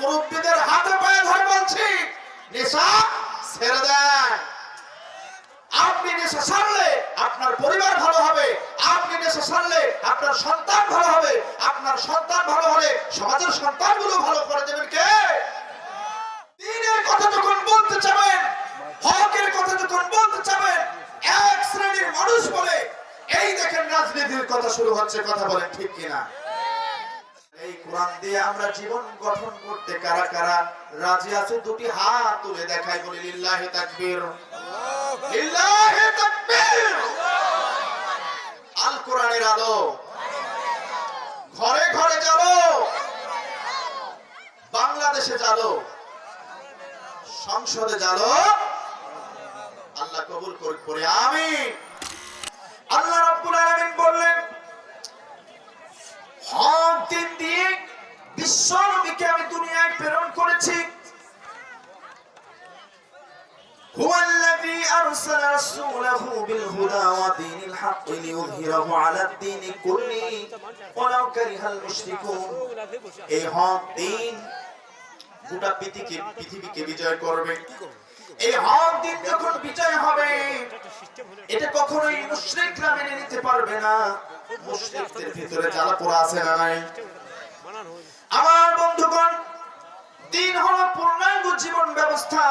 মুরব্বীদের হাতে পায়ে ধরে বলছি, নেশা ছেড়ে দেন আপনি নেশা ছাড়লে আপনার পরিবার ভালো হবে, আপনি নেশা ছাড়লে আপনার সন্তান ভালো হবে, আপনার সন্তান ভালো হলে সমাজের সন্তানগুলো ভালো করে দেবেন কে? দিনের কথা যখন বলতে চাবেন, হকের কথা যখন বলতে চাবেন, এক শ্রেণির মানুষ বলে, এই দেখেন রাজনীতির কথা শুরু হচ্ছে, কথা বলেন ঠিক কিনা? কোরআন দিয়ে আমরা জীবন গঠন করতে কারা কারা রাজি আছে? দুটি হাত তুলে দেখাই বলি লিল্লাহি তাকবীর। লিল্লাহি তাকবীর! আল কোরআনের আলো। ঘরে ঘরে জ্বালো। বাংলাদেশে জ্বালো। সংসদে জ্বালো। আল্লাহ কবুল করে আমিন। আল্লাহ রাব্বুল আলামিন বললেন হক দিন দিয়ে বিশ্ব নবীকে আমি দুনিয়ায় প্রেরণ করেছি هو الذي أرسل رسوله بالهدى ودين الحق ليظهره على الدين كله ولو كره المشركون এই হক দিন গোটা পৃথিবীকে পৃথিবীকে বিজয় করবে এই হক দিন যখন বিজয় হবে এটা কখনোই মুশরিকরা মেনে নিতে পারবে না মুশরিকদের ভিতরে জ্বালা পোড়া আছে না নাই আমার বন্ধুগণ দিন হলো পূর্ণাঙ্গ জীবন ব্যবস্থা।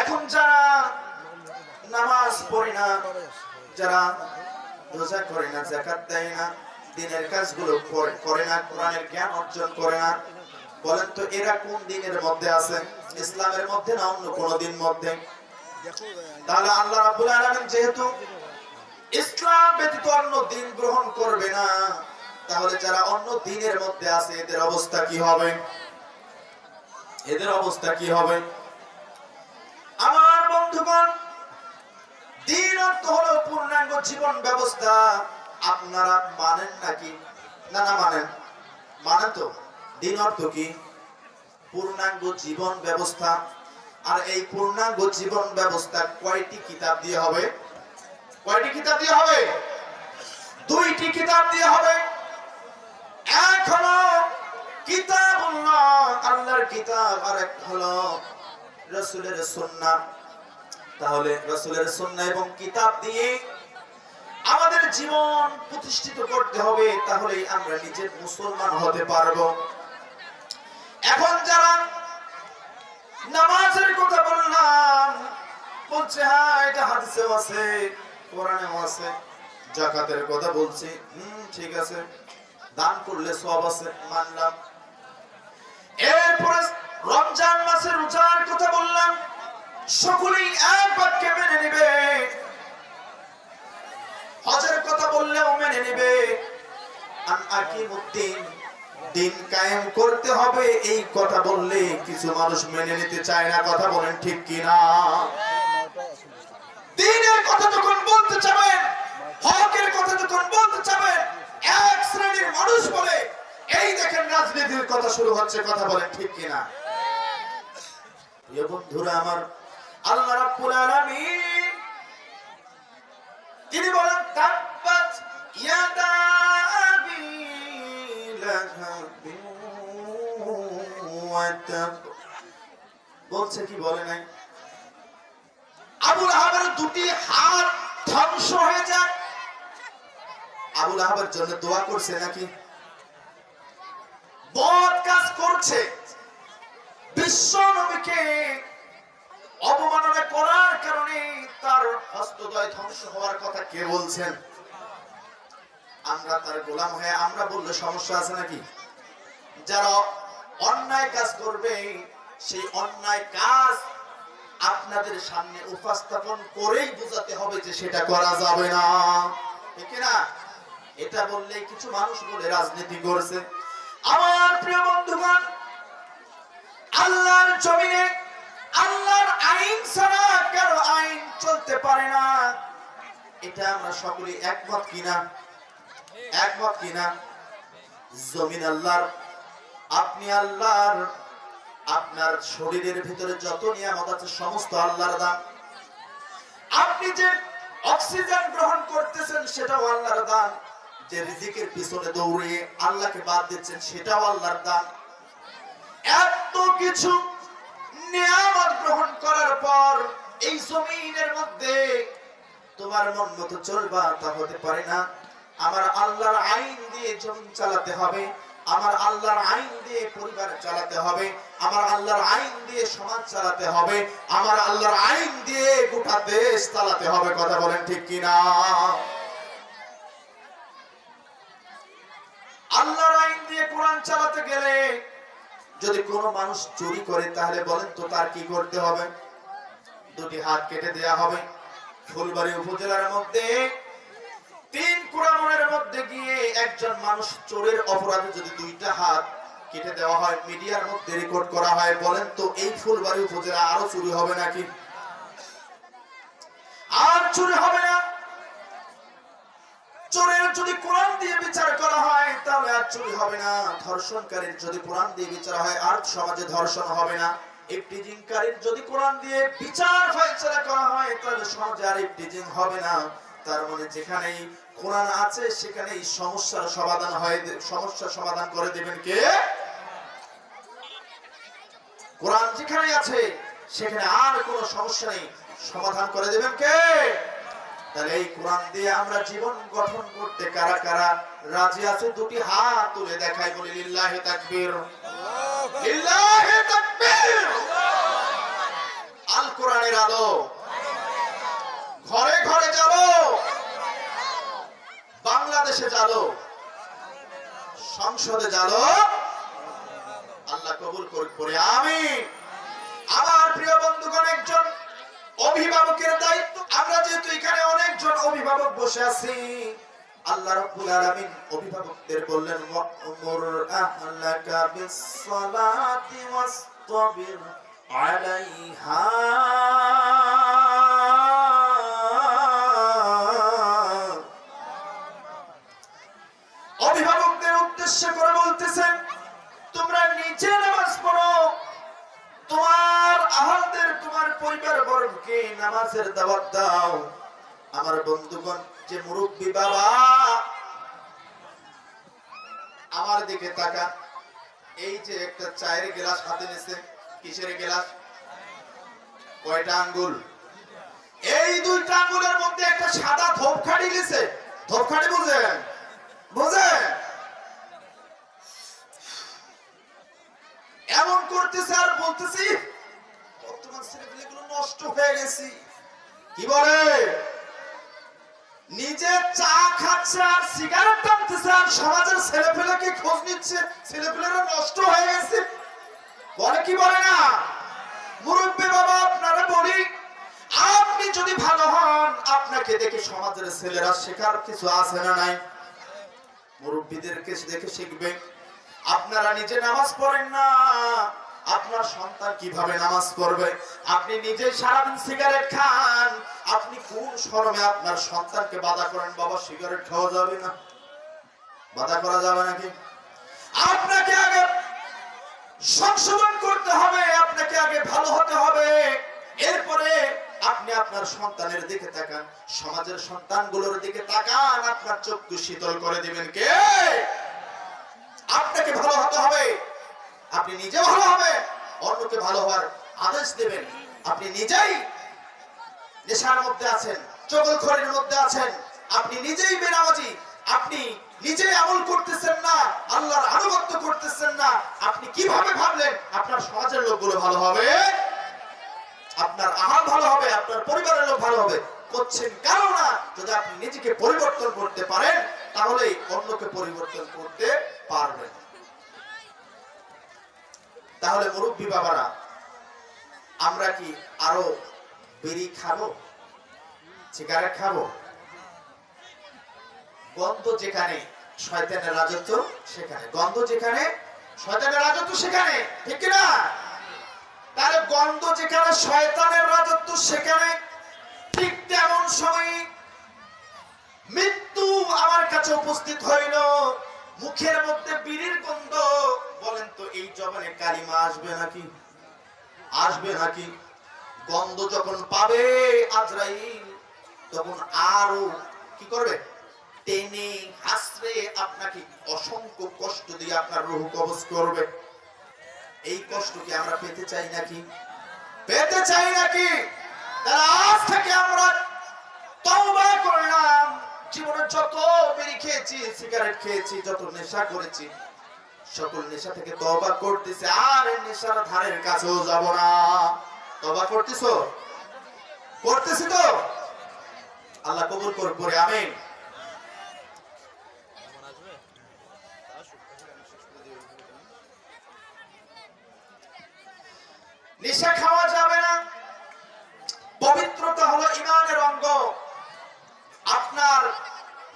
এখন যারা নামাজ পড়ে না, যারা রোজা করে না জাকাত দেয় না, দিনের কাজগুলো করে না, কোরআনের জ্ঞান অর্জন করে না, বলেন তো এরা কোন দিনের মধ্যে আছে ইসলামের মধ্যে না অন্য কোন দিন মধ্যে? তাহলে আল্লাহ রাব্বুল আলামিন যেহেতু ইসলাম ব্যতীত অন্য দিন গ্রহণ করবে না তাহলে যারা অন্য দিনের মধ্যে আছে, এদের অবস্থা কি হবে? এদের অবস্থা কি হবে? আমার বন্ধুগণ, দিন অর্থ হলো পূর্ণাঙ্গ জীবন ব্যবস্থা। আপনারা মানেন নাকি? না না মানেন। মানেন তো। দিন অর্থ কি? পূর্ণাঙ্গ জীবন ব্যবস্থা। আর এই পূর্ণাঙ্গ জীবন ব্যবস্থা কয়টি কিতাব দিয়ে হবে? কয়টি কিতাব দিয়ে হবে? দুইটি কিতাব দিয়ে হবে। এক হলো কিতাবুল্লাহ, আল্লাহর কিতাব আর এক হলো রসুলের সুন্নাহ। তাহলে রসুলের সুন্নাহ এবং কিতাব দিয়ে আমাদের জীবন প্রতিষ্ঠিত করতে হবে, তাহলেই আমরা নিজের মুসলমান হতে পারব। এখন যারা নামাজের কথা বললাম, বলছে হ্যাঁ এটা হাদিসেও আছে, কোরআনেও আছে জাকাতের কথা বলছি। হুম, ঠিক আছে। দান করলে সব আছে, মানলাম। এরপরে রমজান মাসের রোজার কথা বললাম, সকলেই এক বাক্যে মেনে নিবে। হজের কথা বললেও মেনে নিবে। দিন কায়েম করতে হবে, এই কথা বললে কিছু মানুষ মেনে নিতে চায় না, কথা বলেন ঠিক কিনা? দিনের কথা যখন বলতে চাবেন, হকের কথা যখন বলতে চাবেন এক শ্রেণির মানুষ বলে, এই দেখেন রাজনীতির কথা শুরু হচ্ছে, কথা বলেন ঠিক কিনা? বন্ধুরা, আমার আল্লাহ রাব্বুল আলামিন, তিনি বলেন, তাব্বাত ইয়াদা আবি ওয়া তাব বলছে কি, বলে নাই? আবুল আহাবের দুটি হাত ধ্বংস হয়ে যাক আবুল আহাবের জন্য দোয়া করছে নাকি? বদ কাজ করছে। বিশ্ব নবীকে অবমাননা করার কারণে তার হস্তদয় ধ্বংস হওয়ার কথা কে বলছেন? আমরা তার গোলাম হয়ে আমরা বললে সমস্যা আছে নাকি? যারা অন্যায় কাজ করবে, সেই অন্যায় কাজ আপনাদের সামনে উপস্থাপন করেই বোঝাতে হবে যে সেটা করা যাবে না। ঠিক না এটা বললে কিছু মানুষ বলে রাজনীতি করছে। আমার প্রিয় বন্ধুগণ, আল্লাহর জমিনে আল্লাহর আইন ছাড়া কারও আইন চলতে পারে না। এটা আমরা সকলে একমত কিনা? একমত কিনা? জমিন আল্লাহর, আপনি আল্লাহর, আপনার শরীরের ভিতরে যত নিয়ামত আছে, সমস্ত আল্লাহর দান আপনি যে অক্সিজেন গ্রহণ করতেছেন, সেটাও আল্লাহর দান যে রিজিকের পিছনে দৌড়িয়ে আল্লাহকে বাদ দিচ্ছেন, সেটাও আল্লাহর দান। এত কিছু নিয়ামত গ্রহণ করার পর এই জমিনের মধ্যে তোমার মন মতো চলবা তা হতে পারে না। আমার আল্লাহর আইন দিয়ে জমি চালাতে হবে, আমার আল্লাহর আইন দিয়ে পরিবার চালাতে হবে, আমার আল্লাহর আইন দিয়ে সমাজ চালাতে হবে, আমার আল্লাহর আইন দিয়ে গোটা দেশ চালাতে হবে, কথা বলেন ঠিক কিনা? যদি কোনো মানুষ চুরি করে, তাহলে বলেন তো তার কি করতে হবে? দুটি হাত কেটে দেয়া হবে। ফুলবাড়ি উপজেলার মধ্যে, তিন কুড়ামনের মধ্যে গিয়ে একজন মানুষ চোরের অপরাধে যদি দুইটা হাত কেটে দেওয়া হয়, মিডিয়ার মধ্যে রেকর্ড করা হয়, বলেন তো এই ফুলবাড়ি উপজেলা আরও চুরি হবে নাকি? আর চুরি হবে না। চোরের যদি কোরআন দিয়ে বিচার করা হয়, তাহলে আর চুরি হবে না। ধর্ষণকারীর যদি কোরআন দিয়ে বিচার হয়, আর সমাজে ধর্ষণ হবে না। ইফটিজিংকারীর যদি কোরআন দিয়ে বিচার করা হয়, তাহলে সমাজে আর ইফটিজিং হবে না। তার মানে যেখানেই কোরআন আছে, সেখানেই সমস্যার সমাধান হয়, সমস্যার সমাধান করে দেবেন কে? কোরআন যেখানে আছে, সেখানে আর কোনো সমস্যা নেই। সমাধান করে দেবেন কে? তাহলে এই কোরআন দিয়ে আমরা জীবন গঠন করতে কারা কারা রাজি আছে? দুটি হাত তুলে দেখাই বলি লিল্লাহি তাকবীর। লিল্লাহি তাকবীর! আল কোরআনের আলো। ঘরে ঘরে জ্বালো। বাংলাদেশে জ্বালো। সংসদে জ্বালো। আল্লাহ কবুল পরে আমি আমার প্রিয় বন্ধুগণ একজন অভিভাবকের দায়িত্ব। আমরা যেহেতু এখানে অনেকজন অভিভাবক বসে আছি, আল্লাহ রাব্বুল আলামিন অভিভাবকদের বললেন মুর আহলাকা বিস-সালাতি ওয়াসতাবির আলাইহা কিসের গ্লাস? কয়টা আঙ্গুল? এই দুইটা আঙ্গুলের মধ্যে একটা সাদা গেছে। এমন করতেছে আর বলতেছি, বর্তমান ছেলেগুলো নষ্ট হয়ে গেছি। কি বলে? নিজে চা খাচ্ছে আর সিগারেট টানতেছে আর সমাজের ছেলেপেলেকে খোঁজ নিচ্ছে। ছেলেপেলেরা নষ্ট হয়ে গেছে। কি বলে না? মুরব্বী বাবা, আপনারা বলি, আপনি যদি ভালো হন, আপনাকে দেখে সমাজের ছেলেরা শেখার কিছু আছে না নাই? মুরব্বীদেরকে দেখে শিখবে। আপনারা নিজে নামাজ পড়েন না। আপনার সন্তান কীভাবে নামাজ পড়বে? আপনি নিজে সারাদিন সিগারেট খান। আপনি কোন শরমে আপনার সন্তানকে বাধা করেন? বাবা, সিগারেট খাওয়া যাবে না। বাধা করা যাবে নাকি? আপনাকে আগে সংশোধন করতে হবে আপনাকে আগে ভালো হতে হবে এরপরে আপনি আপনার সন্তানের দিকে তাকান, সমাজের সন্তানগুলোর দিকে তাকান, আপনার চক্ষু শীতল করে দিবেন কে? আপনাকে ভালো হতে হবে। আপনি নিজে ভালো হবে অন্যকে ভালো হওয়ার আদেশ দেবেন। আপনি নিজেই নেশার মধ্যে আছেন, চগলখড়ির মধ্যে আছেন। আপনি নিজেই বেনামাজি, আপনি নিজেই আমল করতেছেন না, আল্লাহর আনুগত্য করতেছেন না। আপনি কীভাবে ভাবলেন আপনার সমাজের লোকগুলো ভালো হবে? আপনার আহার ভালো হবে, আপনার পরিবারের লোক ভালো হবে। করছেন কেন না? যদি আপনি নিজেকে পরিবর্তন করতে পারেন, তাহলে অন্যকে পরিবর্তন করতে পারবেন। তাহলে মুরব্বী বাবারা, আমরা কি আরও বেরি খাব? সিগারেট খাব? গন্ধ যেখানে, শয়তানের রাজত্ব সেখানে। গন্ধ যেখানে, শয়তানের রাজত্ব সেখানে, ঠিক কি না তাহলে গন্ধ যেখানে, শয়তানের রাজত্ব সেখানে। ঠিক তেমন সময় মৃত্যু আমার কাছে উপস্থিত হইল। মুখের মধ্যে বিড়ির গন্ধ। বলেন তো, এই জবানে কালিমা আসবে নাকি? আসবে নাকি? গন্ধ যখন পাবে আজরাইল, তখন আরও কি করবে? টেনে হাসরে আপনাকে অসংখ্য কষ্ট দিয়ে আপনার রুহ কবজ করবে। এই কষ্ট কি আমরা পেতে চাই নাকি? পেতে চাই নাকি? তাহলে আজ থেকে আমরা তওবা করলাম। জীবনে যত বিড়ি খেয়েছি, সিগারেট খেয়েছি, যত নেশা করেছি, সকল নেশা থেকে তওবা করতেছে, আর নেশার ধারের কাছেও যাব না। তওবা করতেছো? করতেছি তো? আল্লাহ কবুল পরে আমিন। নেশা খাওয়া যাবে না। পবিত্রতা হলো ইমানের অঙ্গ। আপনার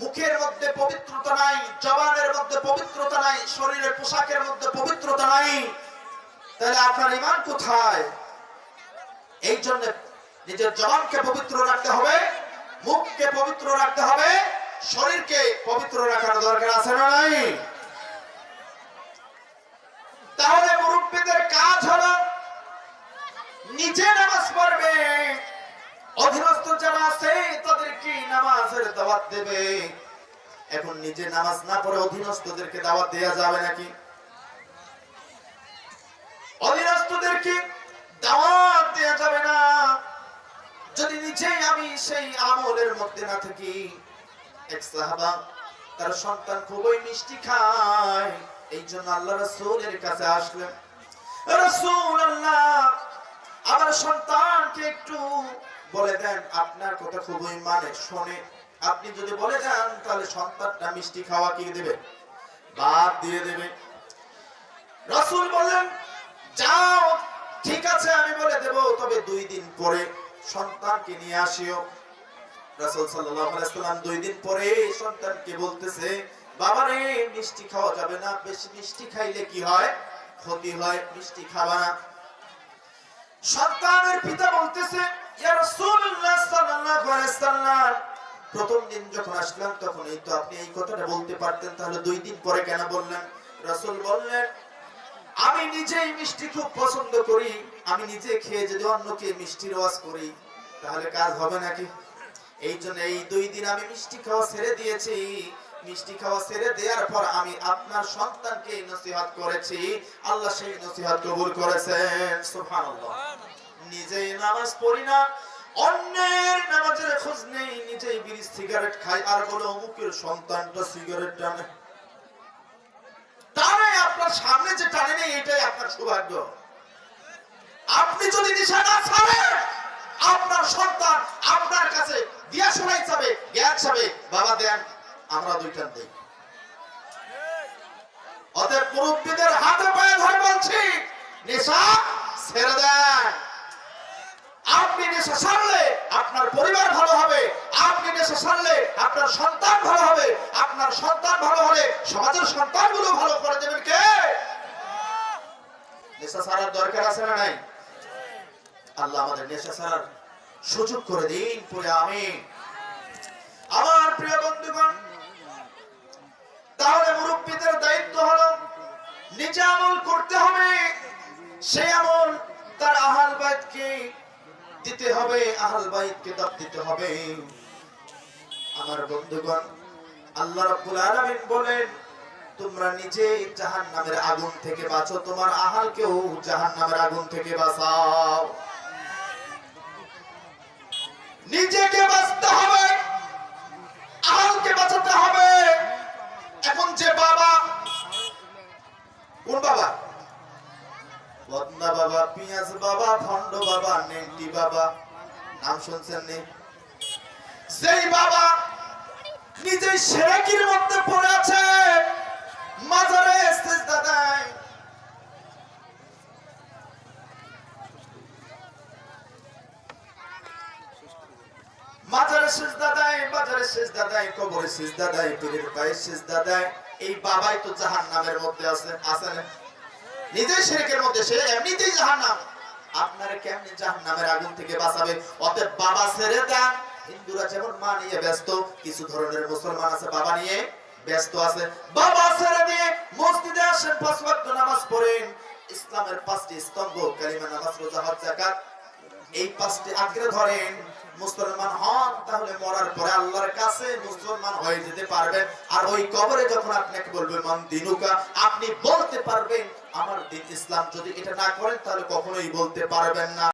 মুখের মধ্যে পবিত্রতা নাই, জবানের মধ্যে পবিত্রতা নাই, শরীরের পোশাকের মধ্যে পবিত্রতা নাই। তাহলে আপনার ইমান কোথায়? এই জন্য নিজের জবানকে পবিত্র রাখতে হবে, মুখকে পবিত্র রাখতে হবে, শরীরকে পবিত্র রাখার দরকার আছে না নাই তাহলে মুরব্বীদের কাজ হলো নিজে নামাজ পড়বে অধীনস্থ যারা আছে তাদেরকে নামাজের দাওয়াত দেবে। এখন নিজে নামাজ না পড়ে অধীনস্থদেরকে দাওয়াত দেওয়া যাবে নাকি? অধীনস্থদেরকে দাওয়াত দেওয়া যাবে না। যদি নিজেই আমি সেই আমলের মধ্যে না থাকি, এক সাহাবা তার সন্তান খুবই মিষ্টি খায়। এই জন্য আল্লাহ রসুলের কাছে আসলেন। রসুল আল্লাহ আমার সন্তানকে একটু বলে দেন, আপনার কথা খুবই মানে শোনে। আপনি যদি বলে দেন তাহলে সন্তানটা মিষ্টি খাওয়া কি দেবে? বাদ দিয়ে দেবে। রসুল বললেন, যাও, ঠিক আছে, আমি বলে দেব, তবে দুই দিন পরে সন্তানকে নিয়ে আসিও। সাল্লাম দুই দিন পরে সন্তানকে বলতেছে বাবা রে মিষ্টি খাওয়া যাবে না, বেশি মিষ্টি খাইলে কি হয়? ক্ষতি হয়, মিষ্টি খাবা না। সন্তানের পিতা বলতেছে, ইয়া রাসূলুল্লাহ সাল্লাল্লাহু আলাইহি প্রথম দিন যখন আসলাম তখন এই তো আপনি এই কথাটা বলতে পারতেন, তাহলে দুই দিন পরে কেন বললেন? রাসূল বললেন, আমি নিজেই মিষ্টি খুব পছন্দ করি, আমি নিজে খেয়ে যদি অন্যকে মিষ্টির ওয়াজ করি, তাহলে কাজ হবে নাকি? এই জন্য এই দুই দিন আমি মিষ্টি খাওয়া ছেড়ে দিয়েছি। মিষ্টি খাওয়া ছেড়ে দেওয়ার পর আমি আপনার সন্তানকে নসিহত করেছি। আল্লাহ সেই নসিহত কবুল করেছেন, সুবহানাল্লাহ। নিজেই নামাজ পড়ি না অন্যের নামাজের খোঁজ নেই, নিজেই বিড়ি সিগারেট খাই আর বলে অমুকের সন্তানটা সিগারেট টানে। টানে, আপনার সামনে যে টানে নেই, এটাই আপনার সৌভাগ্য। আপনি যদি নিশা না ছাড়েন, আপনার সন্তান আপনার কাছে দিয়া শোনাই যাবে, জ্ঞান যাবে, বাবা দেন, আমরা দুইটান দেই। অতএব মুরব্বীদের হাতে পায়ে ধরে বলছি নেশা ছেড়ে দেন। আপনি নেশা ছাড়লে আপনার পরিবার ভালো হবে, আপনি নেশা ছাড়লে আপনার সন্তান ভালো হবে, আপনার সন্তান ভালো হলে সমাজের সন্তানগুলো ভালো করে দেবেন কে? নেশা ছাড়ার দরকার আছে না নাই? আল্লাহ আমাদের নেশা ছাড়ার সুযোগ করে দিন পরে আমি আমার প্রিয় বন্ধুগণ, তাহলে মুরব্বীদের দায়িত্ব হলো নিজে আমল করতে হবে। সেই আমল তার আহাল বাইতকে দিতে হবে, আহাল বাইতকে দাব দিতে হবে। আমার বন্ধুগণ, আল্লাহ রাব্বুল আলামিন বলেন, তোমরা নিজে জাহান্নামের আগুন থেকে বাঁচো, তোমার আহালকেও জাহান্নামের আগুন থেকে বাঁচাও। নিজেকে বাঁচতে হবে, আহালকে বাঁচাতে হবে। এখন যে বাবা, কোন বাবা? বদনা বাবা, পিয়াজ বাবা, ভণ্ড বাবা নেংটি বাবা। নাম শুনছেন নি? সেই বাবা নিজে সেরাকির মধ্যে পড়ে আছে, মাজারে সেজদা দেয়। মাজারে সেজদা দেয় বাজারে সেজদা দেয়, কবরে দেয়, পীরের পায়ে এই বাবাই তো জাহান্নামের মধ্যে আছে আছে নিজেই শিরকের মধ্যে, সে এমনিতেই জাহান্নাম। আপনারা কেমনি জাহান্নামের আগুন থেকে বাঁচাবে? অতএব বাবা ছেড়ে দেন। হিন্দুরা যেমন মা নিয়ে ব্যস্ত, কিছু ধরনের মুসলমান আছে বাবা নিয়ে ব্যস্ত আছে। বাবা ছেড়ে দিয়ে মসজিদে আসেন, পাঁচ নামাজ পড়েন। ইসলামের পাঁচটি স্তম্ভ, কালিমা, নামাজ, রোজা, হজ এই পাঁচটি আগ্রে ধরেন। মুসলমান হন, তাহলে মরার পরে আল্লাহর কাছে মুসলমান হয়ে যেতে পারবেন। আর ওই কবরে যখন আপনাকে বলবে মান দিনুকা আপনি বলতে পারবেন আমার দিন ইসলাম যদি এটা না করেন তাহলে কখনোই বলতে পারবেন না।